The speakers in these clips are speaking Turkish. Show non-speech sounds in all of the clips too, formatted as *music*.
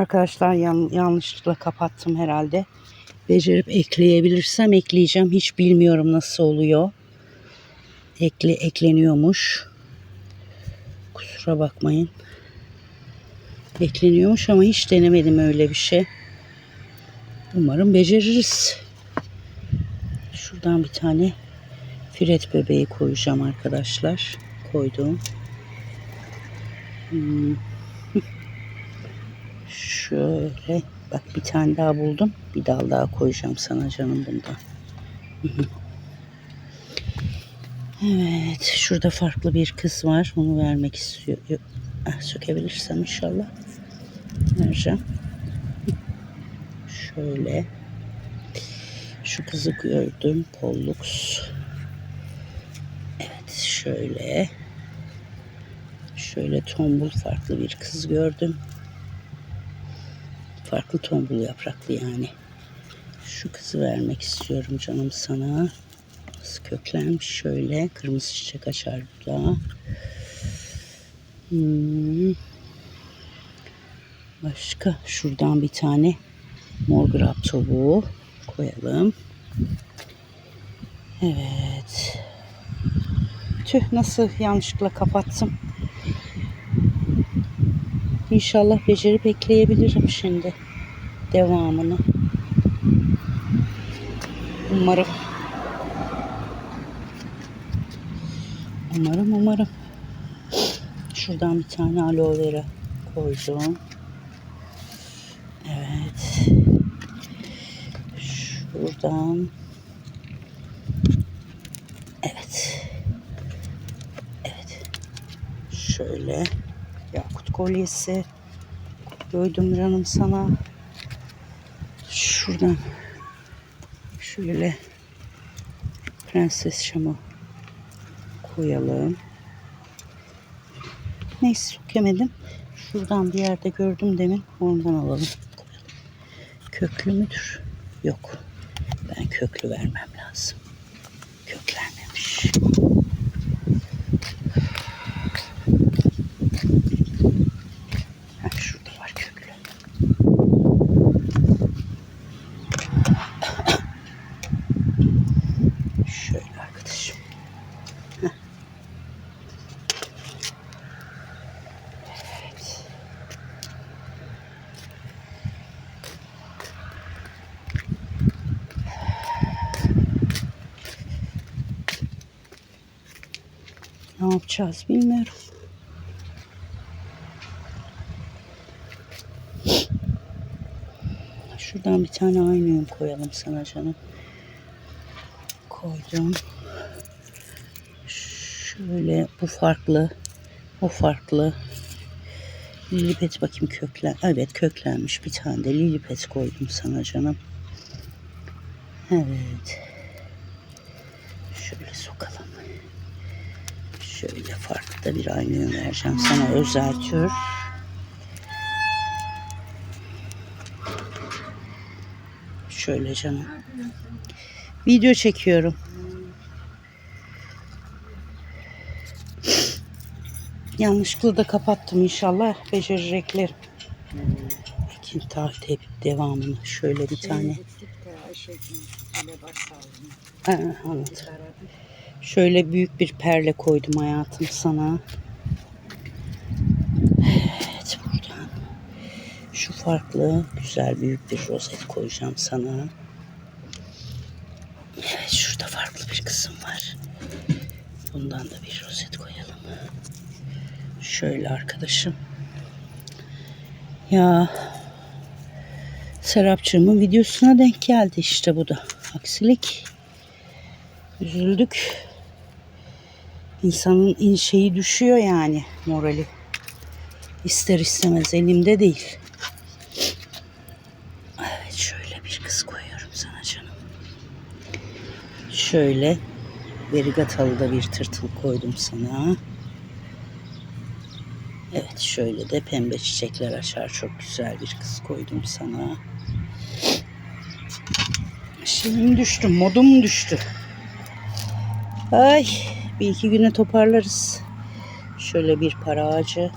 Arkadaşlar yan, yanlışlıkla kapattım herhalde. Becerip ekleyebilirsem ekleyeceğim. Hiç bilmiyorum nasıl oluyor. Ekle, ekleniyormuş. Kusura bakmayın. Ekleniyormuş ama hiç denemedim öyle bir şey. Umarım beceririz. Şuradan bir tane firet bebeği koyacağım arkadaşlar. Koydum. Hmm. Şöyle bak bir tane daha buldum. Bir dal daha koyacağım sana canım bundan. Evet, şurada farklı bir kız var. Onu vermek istiyorum. Ah, sökebilirsem inşallah. Vereceğim. Şöyle. Şu kızı gördüm. Pollux. Evet, şöyle. Şöyle tombul farklı bir kız gördüm. Farklı tombul yapraklı yani. Şu kızı vermek istiyorum canım sana. Nasıl köklenmiş şöyle. Kırmızı çiçek açar bu da. Hmm. Başka şuradan bir tane mor grab tavuğu koyalım. Evet. Tüh nasıl yanlışlıkla kapattım. İnşallah becerip ekleyebilirim şimdi devamını. Umarım. Umarım umarım. Şuradan bir tane aloe vera koydum. Evet. Şuradan. Evet. Evet. Şöyle. Kolyesi. Koydum canım sana. Şuradan. Şöyle. Prenses şamı koyalım. Neyse sökemedim. Şuradan bir yerde gördüm demin. Ondan alalım. Köklü müdür? Yok. Ben köklü vermem lazım. Köklenmemiş. Heh, şurada var köklü. Şöyle arkadaşım. Heh. Evet. Ne yapacağız bilmiyorum. Şuradan bir tane aynıyım koyalım sana canım. Koydum. Şöyle bu farklı. O farklı. Lilipet bakayım köklen. Evet köklenmiş bir tane de lilipet koydum sana canım. Evet. Şöyle sokalım. Şöyle farklı da bir aynı vereceğim sana özel tür. Şöyle canım. Video çekiyorum. Yanlışlıkla da kapattım inşallah becereceklerim. Ekin taht hep devamını şöyle bir tane. Ha, anladım. Şöyle büyük bir perle koydum hayatım sana. Evet buradan. Şu farklı güzel büyük bir rozet koyacağım sana. Evet şurada farklı bir kısım var. Bundan da bir rozet koyalım. Şöyle arkadaşım. Ya Serapçığımın videosuna denk geldi işte bu da. Aksilik. Üzüldük. İnsanın in şeyi düşüyor yani morali. İster istemez elimde değil. Evet şöyle bir kız koyuyorum sana canım. Şöyle verigatalı da bir tırtıl koydum sana. Evet şöyle de pembe çiçekler açar çok güzel bir kız koydum sana. Şeyim düştü, modum düştü. Ay bir iki güne toparlarız. Şöyle bir para ağacı.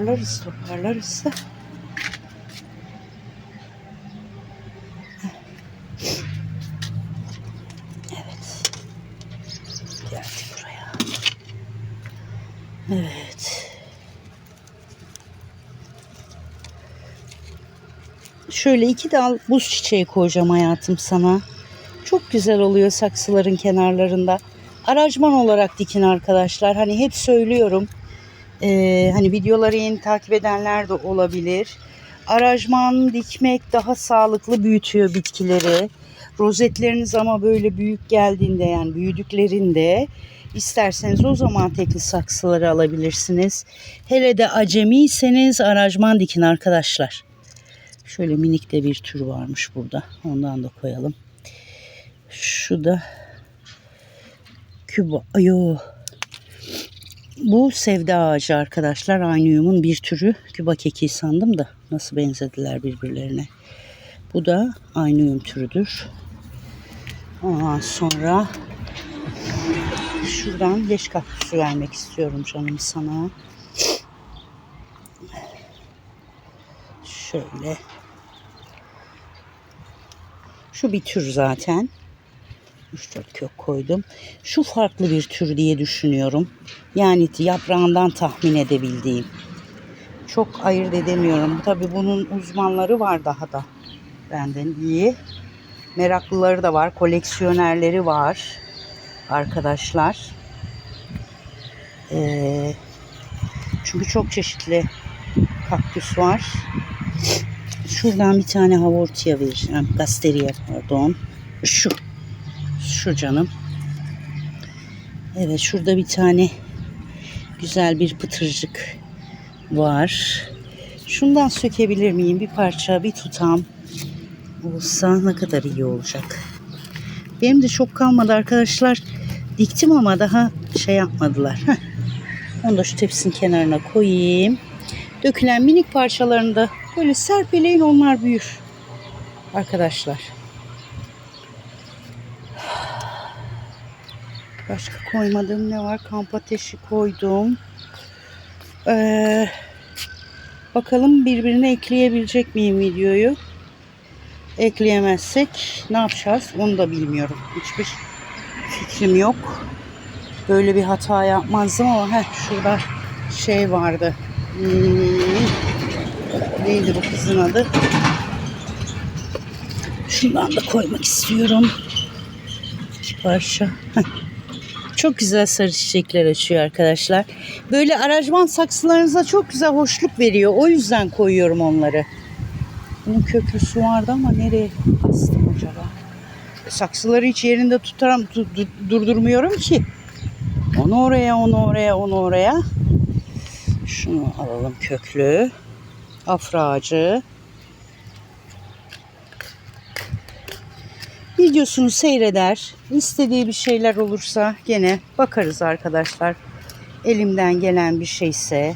toparlarız toparlarız da. Evet. Geldi buraya. Evet. Şöyle iki dal buz çiçeği koyacağım hayatım sana. Çok güzel oluyor saksıların kenarlarında. Aracman olarak dikin arkadaşlar. Hani hep söylüyorum. Ee, hani videoları yeni takip edenler de olabilir. Aracman dikmek daha sağlıklı büyütüyor bitkileri. Rozetleriniz ama böyle büyük geldiğinde yani büyüdüklerinde isterseniz o zaman tekli saksıları alabilirsiniz. Hele de acemiyseniz aracman dikin arkadaşlar. Şöyle minik de bir tür varmış burada. Ondan da koyalım. Şu da Küba. Ayo. Bu sevda ağacı arkadaşlar. Aynıyumun bir türü. Küba keki sandım da nasıl benzediler birbirlerine. Bu da aynıyum türüdür. Ondan sonra şuradan leş kaktüsü vermek istiyorum canım sana. Şöyle. Şu bir tür zaten. 3-4 kök koydum. Şu farklı bir tür diye düşünüyorum. Yani yaprağından tahmin edebildiğim. Çok ayırt edemiyorum. Tabi bunun uzmanları var daha da benden iyi. Meraklıları da var. Koleksiyonerleri var. Arkadaşlar. Ee, çünkü çok çeşitli kaktüs var. Şuradan bir tane havortia vereceğim. Gasteria pardon. Şu. Şu canım. Evet şurada bir tane güzel bir pıtırcık var. Şundan sökebilir miyim? Bir parça, bir tutam olsa ne kadar iyi olacak. Benim de çok kalmadı arkadaşlar. Diktim ama daha şey yapmadılar. Heh. Onu da şu tepsinin kenarına koyayım. Dökülen minik parçalarını da böyle serpeleyin onlar büyür. Arkadaşlar. Başka koymadığım ne var? Kamp ateşi koydum. Ee, bakalım birbirine ekleyebilecek miyim videoyu? Ekleyemezsek ne yapacağız? Onu da bilmiyorum. Hiçbir fikrim yok. Böyle bir hata yapmazdım ama heh, şurada şey vardı. Hmm, neydi bu kızın adı? Şundan da koymak istiyorum. İki parça. Çok güzel sarı çiçekler açıyor arkadaşlar. Böyle aranjman saksılarınıza çok güzel hoşluk veriyor. O yüzden koyuyorum onları. Bunun köklüsü vardı ama nereye astım acaba? Saksıları hiç yerinde tutaram, tu- du- durdurmuyorum ki. Onu oraya, onu oraya, onu oraya. Şunu alalım köklü. Afra ağacı. Videosunu seyreder. İstediği bir şeyler olursa gene bakarız arkadaşlar. Elimden gelen bir şeyse.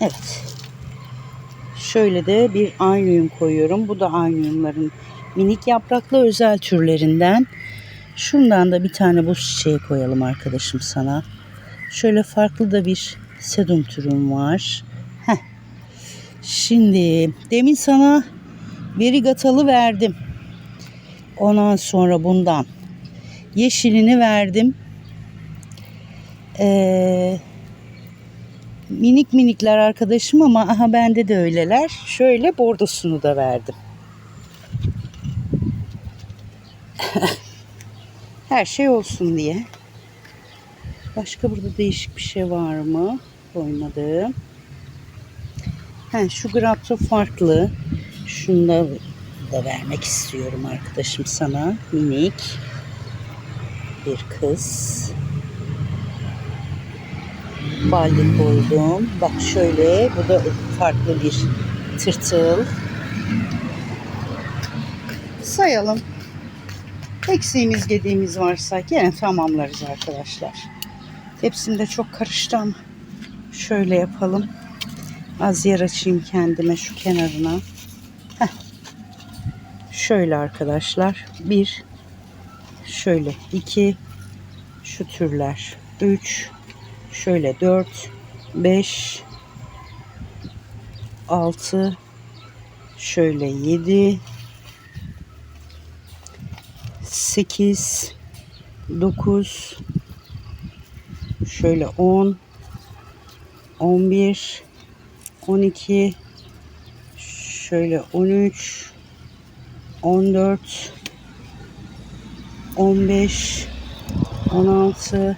Evet. Şöyle de bir aynıyum koyuyorum. Bu da aynıyumların minik yapraklı özel türlerinden. Şundan da bir tane buz çiçeği koyalım arkadaşım sana. Şöyle farklı da bir sedum türüm var. Heh. Şimdi demin sana verigatalı verdim. Ondan sonra bundan yeşilini verdim. Ee, minik minikler arkadaşım ama aha bende de öyleler. Şöyle bordosunu da verdim. *laughs* Her şey olsun diye. Başka burada değişik bir şey var mı? Koymadım. He, şu grapto farklı. Şunu da, da vermek istiyorum arkadaşım sana. Minik bir kız. Baldi koydum. Bak şöyle bu da farklı bir tırtıl. Sayalım. Eksiğimiz gediğimiz varsa gene tamamlarız arkadaşlar. Tepsimde çok karıştı ama şöyle yapalım. Az yer açayım kendime şu kenarına. Heh. Şöyle arkadaşlar. Bir. Şöyle. iki. Şu türler. Üç. Şöyle 4, 5, 6, şöyle 7, 8, 9, şöyle 10, 11, 12, şöyle 13, 14, 15, 16,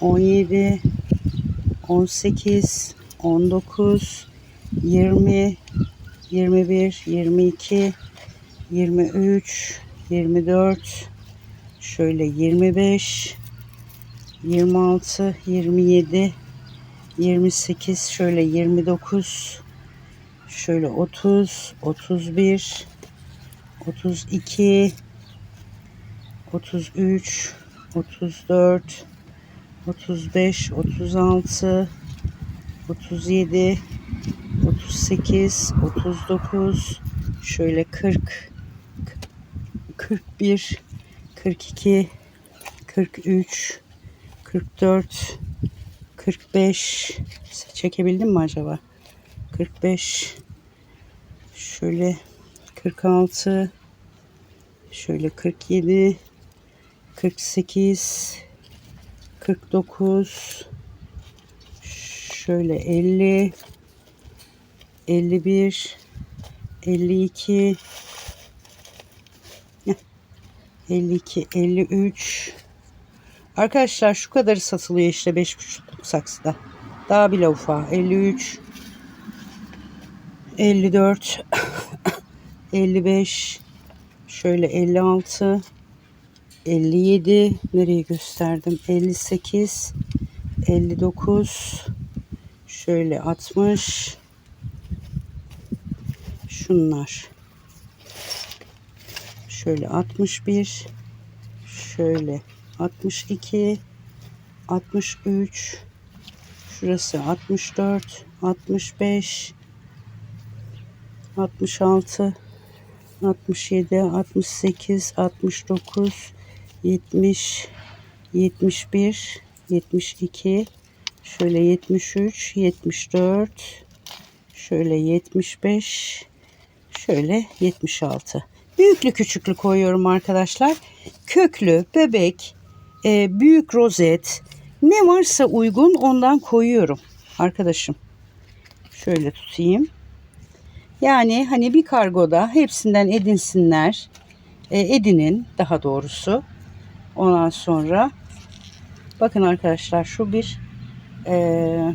17, 18, 19, 20, 21, 22, 23, 24, şöyle 25, 26, 27, 28, şöyle 29, şöyle 30, 31, 32, 33, 34, 35, 36, 37, 38, 39, şöyle 40, 41, 42, 43, 44, 45 çekebildim mi acaba? 45 şöyle 46 şöyle 47 48 49 şöyle 50 51 52 Heh, 52 53 Arkadaşlar şu kadarı satılıyor işte 5,5'luk saksıda. Daha bile ufağı. 53 54 55 şöyle 56 57 nereye gösterdim 58 59 şöyle 60 şunlar şöyle 61 şöyle 62 63 şurası 64 65 66 67 68 69 70 71 72 şöyle 73 74 şöyle 75 şöyle 76 büyüklü küçüklü koyuyorum arkadaşlar. Köklü bebek e, büyük rozet ne varsa uygun ondan koyuyorum arkadaşım şöyle tutayım yani hani bir kargoda hepsinden edinsinler. E, edinin daha doğrusu. Ondan sonra bakın arkadaşlar şu bir e,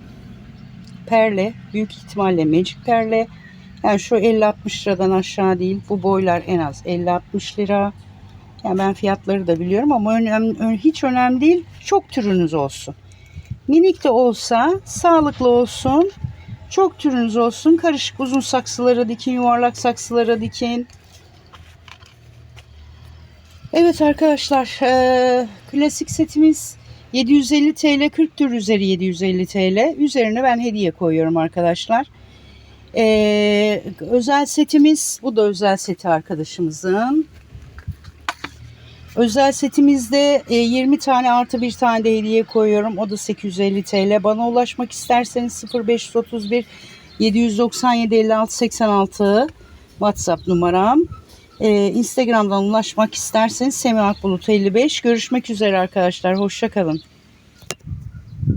perle. Büyük ihtimalle magic perle. Yani şu 50-60 liradan aşağı değil. Bu boylar en az 50-60 lira. Yani ben fiyatları da biliyorum ama önemli, hiç önemli değil. Çok türünüz olsun. Minik de olsa sağlıklı olsun. Çok türünüz olsun. Karışık uzun saksılara dikin, yuvarlak saksılara dikin. Evet arkadaşlar, e, klasik setimiz 750 TL, 40 tür üzeri 750 TL. Üzerine ben hediye koyuyorum arkadaşlar. E, özel setimiz, bu da özel seti arkadaşımızın. Özel setimizde 20 e, tane artı bir tane de hediye koyuyorum. O da 850 TL. Bana ulaşmak isterseniz 0531 797 56 86 WhatsApp numaram. Ee, Instagram'dan ulaşmak isterseniz Semih Akbulut 55. Görüşmek üzere arkadaşlar. Hoşçakalın.